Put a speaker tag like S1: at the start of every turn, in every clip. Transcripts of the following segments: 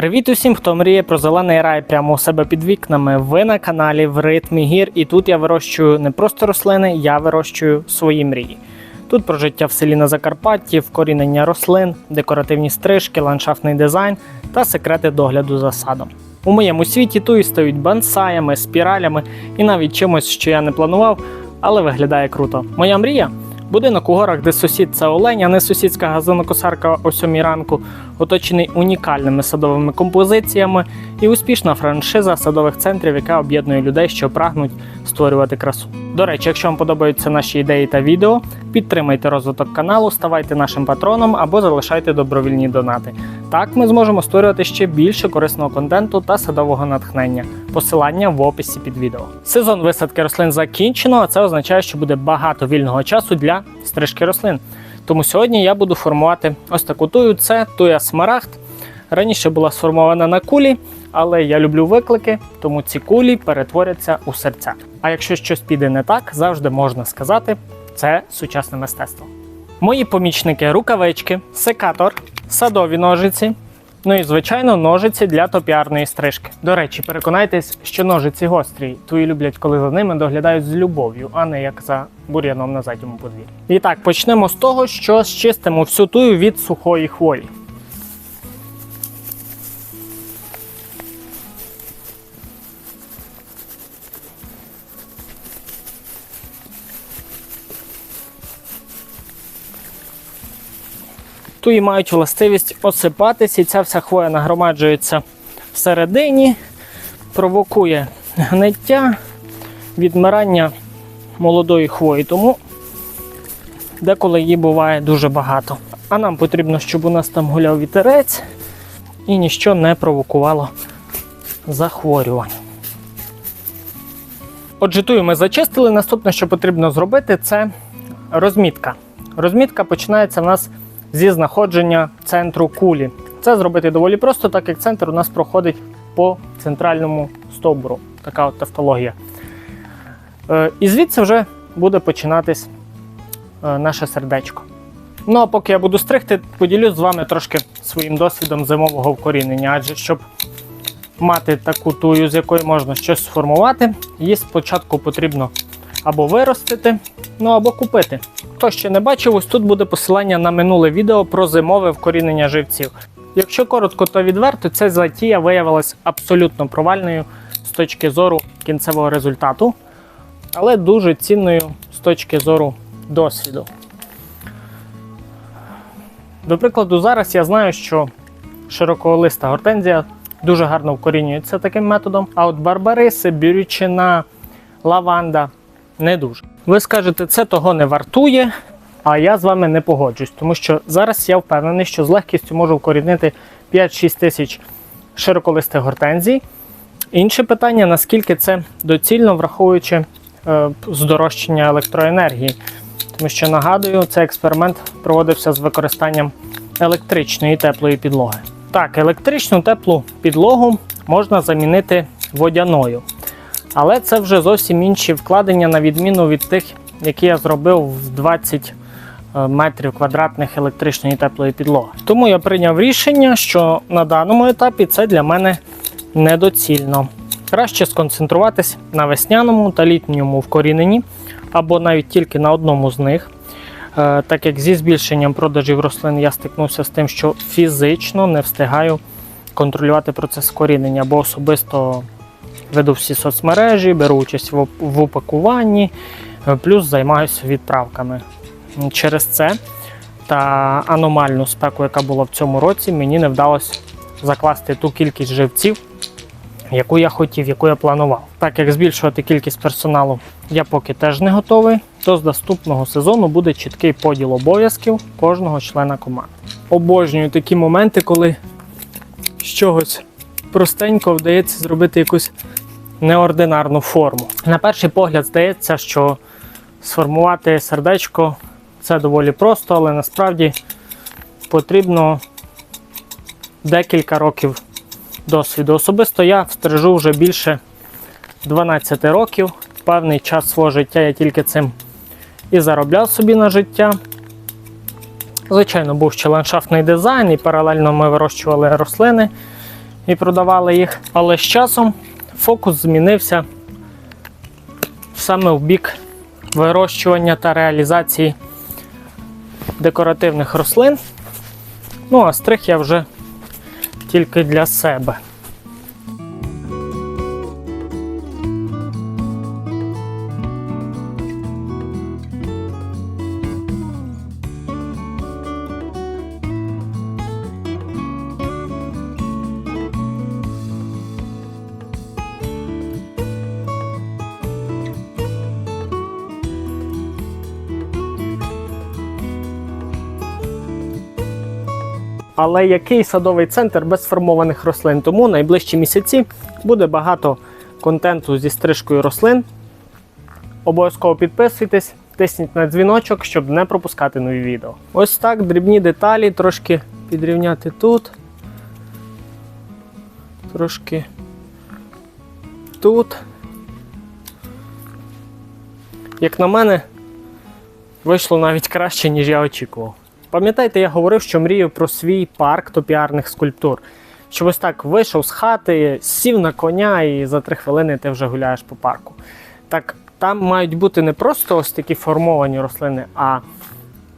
S1: Привіт усім, хто мріє про зелений рай прямо у себе під вікнами. Ви на каналі в ритмі гір, і тут я вирощую не просто рослини, я вирощую свої мрії. Тут про життя в селі на Закарпатті, вкорінення рослин, декоративні стрижки, ландшафтний дизайн та секрети догляду за садом. У моєму світі туї стають бонсаями, спіралями і навіть чимось, що я не планував, але виглядає круто. Моя мрія будинок у горах, де сусід це олень, а не сусідська газонокосарка о сьомій ранку, оточений унікальними садовими композиціями і успішна франшиза садових центрів, яка об'єднує людей, що прагнуть створювати красу. До речі, якщо вам подобаються наші ідеї та відео, підтримайте розвиток каналу, ставайте нашим патроном або залишайте добровільні донати. Так ми зможемо створювати ще більше корисного контенту та садового натхнення. Посилання в описі під відео. Сезон висадки рослин закінчено, а це означає, що буде багато вільного часу для стрижки рослин. Тому сьогодні я буду формувати ось таку тую. Це туя смарагд. Раніше була сформована на кулі, але я люблю виклики, тому ці кулі перетворяться у серця. А якщо щось піде не так, завжди можна сказати, це сучасне мистецтво. Мої помічники рукавички, секатор, садові ножиці. Ну і звичайно, ножиці для топіарної стрижки. До речі, переконайтесь, що ножиці гострі. твої люблять, коли за ними доглядають з любов'ю, а не як за бур'яном на задньому подвір'ї. І так, почнемо з того, що зчистимо всю тую від сухої хвої. Туї мають властивість осипатись, і ця вся хвоя нагромаджується всередині, провокує гниття, відмирання молодої хвої, тому деколи її буває дуже багато. А нам потрібно, щоб у нас там гуляв вітерець і ніщо не провокувало захворювань. Отже, тую ми зачистили. Наступне, що потрібно зробити, це розмітка. Розмітка починається в нас зі знаходження центру кулі. Це зробити доволі просто, так як центр у нас проходить по центральному стовбуру. Така от тавтологія. Е, І звідси вже буде починатись е, наше сердечко. Ну а поки я буду стригти, поділюсь з вами трошки своїм досвідом зимового вкорінення, адже щоб мати таку тую, з якої можна щось сформувати, її спочатку потрібно або виростити, ну або купити. Хто ще не бачив, ось тут буде посилання на минуле відео про зимове вкорінення живців. Якщо коротко та відверто, ця затія виявилась абсолютно провальною з точки зору кінцевого результату, але дуже цінною з точки зору досвіду. До прикладу, зараз я знаю, що широколиста гортензія дуже гарно вкорінюється таким методом, а от барбариси, бірючина, лаванда не дуже. Ви скажете, це того не вартує, а я з вами не погоджусь, тому що зараз я впевнений, що з легкістю можу вкорінити 5-6 тисяч широколистих гортензій. Інше питання, наскільки це доцільно, враховуючи е, здорожчання електроенергії. Тому що нагадую, цей експеримент проводився з використанням електричної теплої підлоги. Так, електричну теплу підлогу можна замінити водяною. Але це вже зовсім інші вкладення, на відміну від тих, які я зробив в 20 е, метрів квадратних електричної теплої підлоги. Тому я прийняв рішення, що на даному етапі це для мене недоцільно. Краще сконцентруватись на весняному та літньому вкоріненні, або навіть тільки на одному з них. Е, Так як зі збільшенням продажів рослин я стикнувся з тим, що фізично не встигаю контролювати процес корінення, бо особисто веду всі соцмережі, беру участь в упакуванні, е, плюс займаюся відправками. Через це та аномальну спеку, яка була в цьому році, мені не вдалося закласти ту кількість живців, яку я хотів, яку я планував. Так як збільшувати кількість персоналу я поки теж не готовий, то з наступного сезону буде чіткий поділ обов'язків кожного члена команди. Обожнюю такі моменти, коли з чогось простенько вдається зробити якусь неординарну форму. На перший погляд здається, що сформувати сердечко це доволі просто, але насправді потрібно декілька років досвіду. Особисто я стрижу вже більше 12 років. Певний час свого життя я тільки цим і заробляв собі на життя. Звичайно, був ще ландшафтний дизайн, і паралельно ми вирощували рослини. і продавали їх. Але з часом фокус змінився саме в бік вирощування та реалізації декоративних рослин. Ну, а стриг я вже тільки для себе. Але який садовий центр без сформованих рослин? Тому найближчі місяці буде багато контенту зі стрижкою рослин. Обов'язково підписуйтесь, тисніть на дзвіночок, щоб не пропускати нові відео. Ось так, дрібні деталі, трошки підрівняти тут. Трошки тут. Як на мене, вийшло навіть краще, ніж я очікував. Пам'ятаєте, я говорив, що мрію про свій парк топіарних скульптур. Що ось так вийшов з хати, сів на коня і за три хвилини ти вже гуляєш по парку. Так там мають бути не просто ось такі формовані рослини, а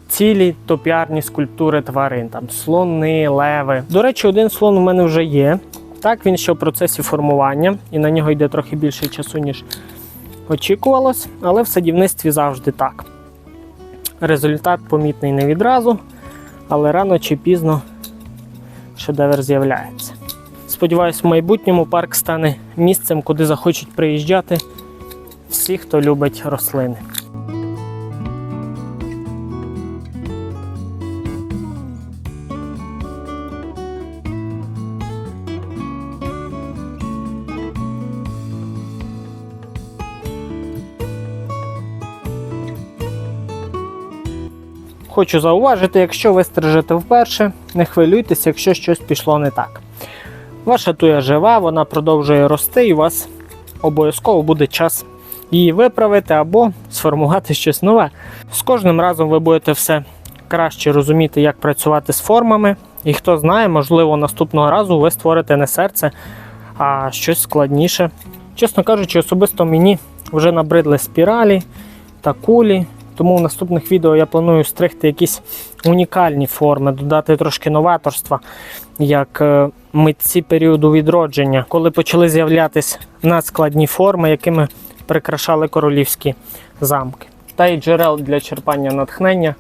S1: цілі топіарні скульптури тварин, там слони, леви. До речі, один слон у мене вже є. Так, він ще в процесі формування, і на нього йде трохи більше часу, ніж очікувалось, але в садівництві завжди так. Результат помітний не відразу, але рано чи пізно шедевр з'являється. Сподіваюсь, в майбутньому парк стане місцем, куди захочуть приїжджати всі, хто любить рослини. Хочу зауважити, якщо ви стрижете вперше, не хвилюйтесь, якщо щось пішло не так. Ваша туя жива, вона продовжує рости, і у вас обов'язково буде час її виправити або сформувати щось нове. З кожним разом ви будете все краще розуміти, як працювати з формами. І хто знає, можливо, наступного разу ви створите не серце, а щось складніше. Чесно кажучи, особисто мені вже набридли спіралі та кулі. Тому в наступних відео я планую стригти якісь унікальні форми, додати трошки новаторства, як е, митці періоду відродження, коли почали з'являтися надскладні форми, якими прикрашали королівські замки. Та й джерел для черпання натхнення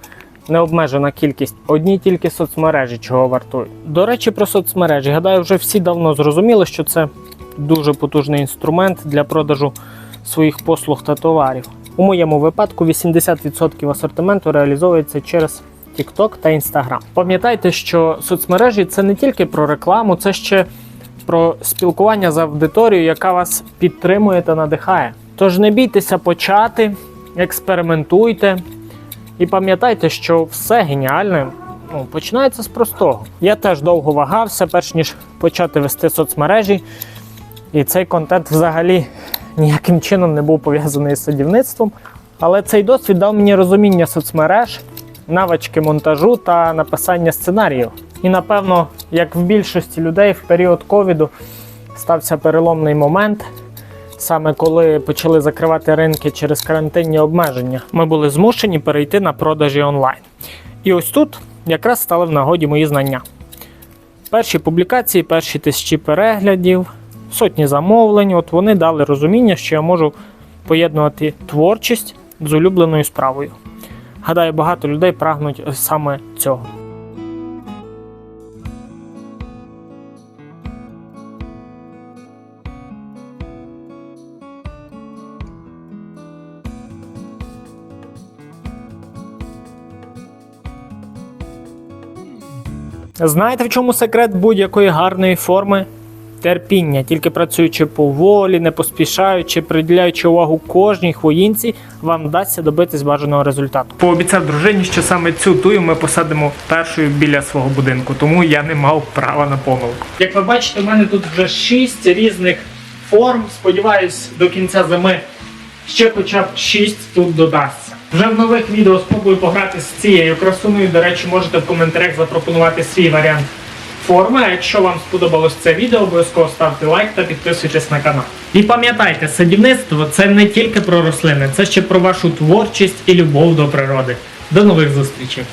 S1: необмежена кількість. Одні тільки соцмережі чого вартують. До речі, про соцмережі. Гадаю, вже всі давно зрозуміли, що це дуже потужний інструмент для продажу своїх послуг та товарів. У моєму випадку 80% асортименту реалізовується через TikTok та Instagram. Пам'ятайте, що соцмережі це не тільки про рекламу, це ще про спілкування з аудиторією, яка вас підтримує та надихає. Тож не бійтеся почати, експериментуйте і пам'ятайте, що все геніальне ну, починається з простого. Я теж довго вагався, перш ніж почати вести соцмережі, і цей контент взагалі ніяким чином не був пов'язаний з садівництвом. Але цей досвід дав мені розуміння соцмереж, навички монтажу та написання сценаріїв. І напевно, як в більшості людей в період ковіду стався переломний момент, саме коли почали закривати ринки через карантинні обмеження, ми були змушені перейти на продажі онлайн. І ось тут якраз стали в нагоді мої знання. Перші публікації, перші тисячі переглядів, сотні замовлень. От вони дали розуміння, що я можу поєднувати творчість з улюбленою справою. Гадаю, багато людей прагнуть саме цього. Знаєте, в чому секрет будь-якої гарної форми? Терпіння, тільки працюючи поволі, не поспішаючи, приділяючи увагу кожній хвоїнці, вам вдасться добитись бажаного результату. Пообіцяв дружині, що саме цю тую ми посадимо першою біля свого будинку, тому я не мав права на помилку. Як ви бачите, в мене тут вже шість різних форм. Сподіваюсь, до кінця зими ще хоча б шість тут додасться. Вже в нових відео спробую пограти з цією красуною. До речі, можете в коментарях запропонувати свій варіант форми. А якщо вам сподобалось це відео, обов'язково ставте лайк та підписуйтесь на канал. І пам'ятайте, садівництво це не тільки про рослини, це ще про вашу творчість і любов до природи. До нових зустрічей!